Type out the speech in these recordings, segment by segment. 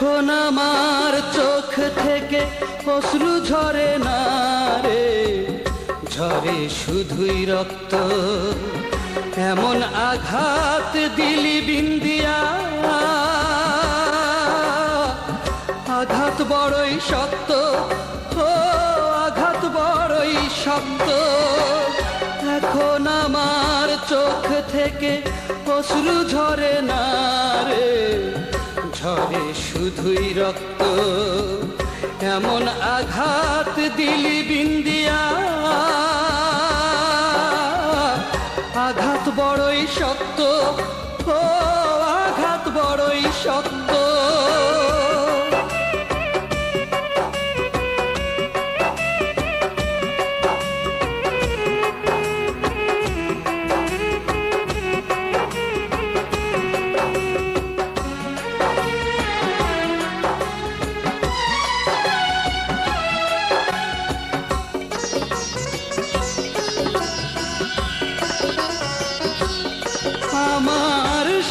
এখন আমার চোখ থেকে অশ্রু ঝরে না রে। ঝরে শুধুই রক্ত। এমন আঘাত দিলি বিন্দিয়া। আঘাত বড়ই শক্ত। ও, আঘাত বড়ই শক্ত। এখন আমার চোখ থেকে অশ্রু ঝরে না রে। ঝরে শুধুই রক্ত এমন আঘাত দিলি বিন্দিয়া। আঘাত বড়ই শক্ত ও আঘাত বড়ই শক্ত।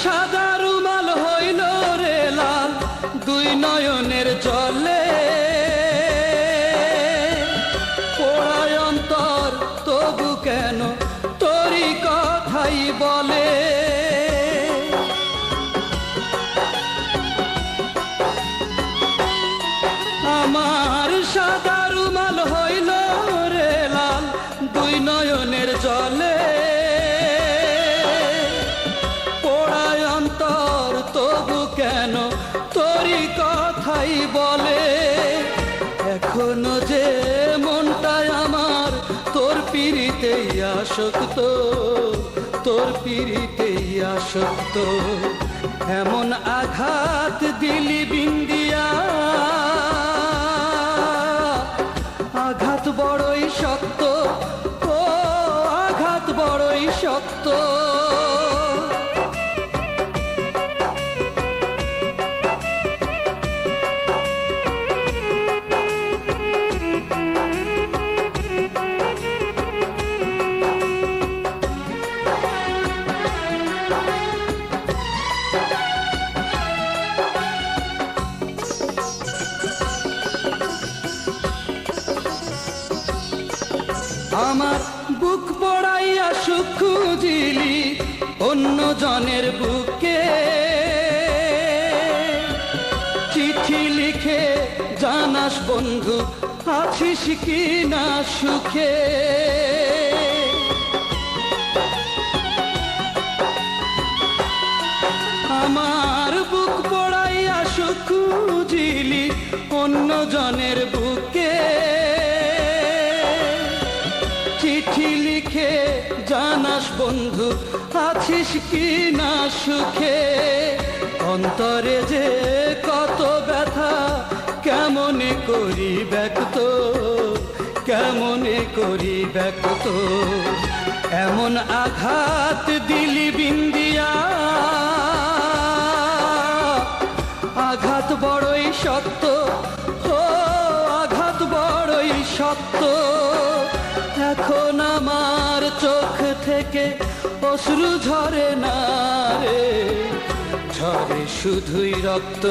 সাদা রুমাল হইল রে লাল, দুই নয়নের জলে। পোড়ায় অন্তর, তবু কেন তোরই কথাই বলে? এখনও যে মনটায় আমার, তোর পিড়িতেই আসক্ত, তোর পিড়িতেই আসক্ত। এমন আঘাত দিলি বিন্দিয়া, আঘাত বড়ই শক্ত, ও আঘাত বড়ই শক্ত। আমার বুক পড়াইয়া সুখ খুঁজিলি অন্য জনের বুকে। চিঠি লিখে জানাস বন্ধু, আছিস কি না সুখে? আমার বুক পড়াইয়া সুখ খুঁজিলি অন্য জনের আছিস কি না সুখে? অন্তরে যে কত ব্যথা, কেমনে করি ব্যক্ত কেমনে করি ব্যক্ত এমন আঘাত দিলি বিন্দিয়া। আঘাত বড়ই শক্ত, ও আঘাত বড়ই শক্ত। থেকে অশ্রু ঝরে না রে। ঝরে শুধুই রক্ত,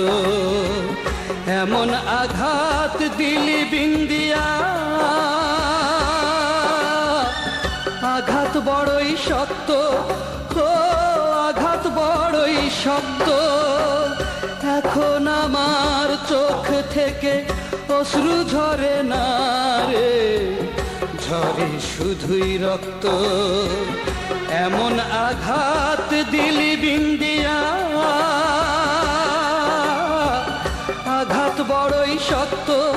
এমন আঘাত দিলি বিন্দিয়া। আঘাত বড়ই শক্ত, ও আঘাত বড়ই শক্ত। এখন আমার চোখ থেকে অশ্রু ঝরে না রে। ঝরে শুধুই রক্ত। এমন আঘাত দিলি বিন্দিয়া। আঘাত বড়ই শক্ত।